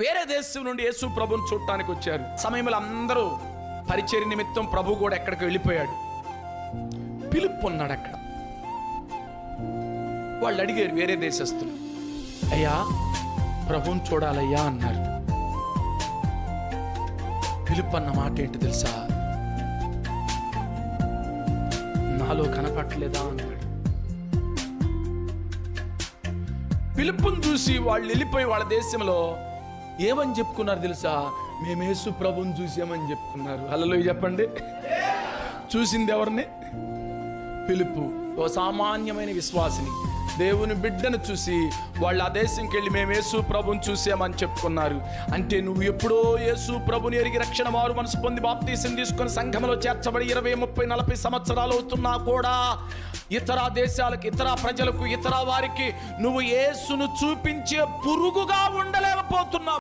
వేరే దేశం నుండి యేసు ప్రభుని చూడటానికి వచ్చారు. సమయంలో అందరూ పరిచయ నిమిత్తం ప్రభు కూడా ఎక్కడికి వెళ్ళిపోయాడు. పిలుపు ఉన్నాడు అక్కడ. వాళ్ళు అడిగారు వేరే దేశస్తులు. అయ్యా ప్రభుని చూడాలయ్యా అన్నారు. పిలుపు అన్న మాట ఏంటి తెలుసా? నాలో కనపట్టలేదా అన్నాడు. పిలుపుని చూసి వాళ్ళు వెళ్ళిపోయి వాళ్ళ దేశంలో ఏమని చెప్పుకున్నారు తెలుసా? మేము యేసు ప్రభుని చూసామని చెప్పుకున్నారు. అలలో చెప్పండి. చూసింది ఎవరిని? పిలుపు ఓ సామాన్యమైన విశ్వాసిని. దేవుని బిడ్డను చూసి వాళ్ళు ఆ దేశంకి వెళ్ళి మేము యేసు ప్రభుని చూసామని చెప్పుకున్నారు. అంటే నువ్వు ఎప్పుడో యేసు ప్రభుని ఎరిగి రక్షణ వారు మనసు పొంది బాప్తీసం తీసుకొని సంఘంలో చేర్చబడి ఇరవై ముప్పై నలభై సంవత్సరాలు అవుతున్నా కూడా ఇతర దేశాలకు ఇతర ప్రజలకు ఇతర వారికి నువ్వు యేసును చూపించే పురుగుగా ఉండలేకపోతున్నావు.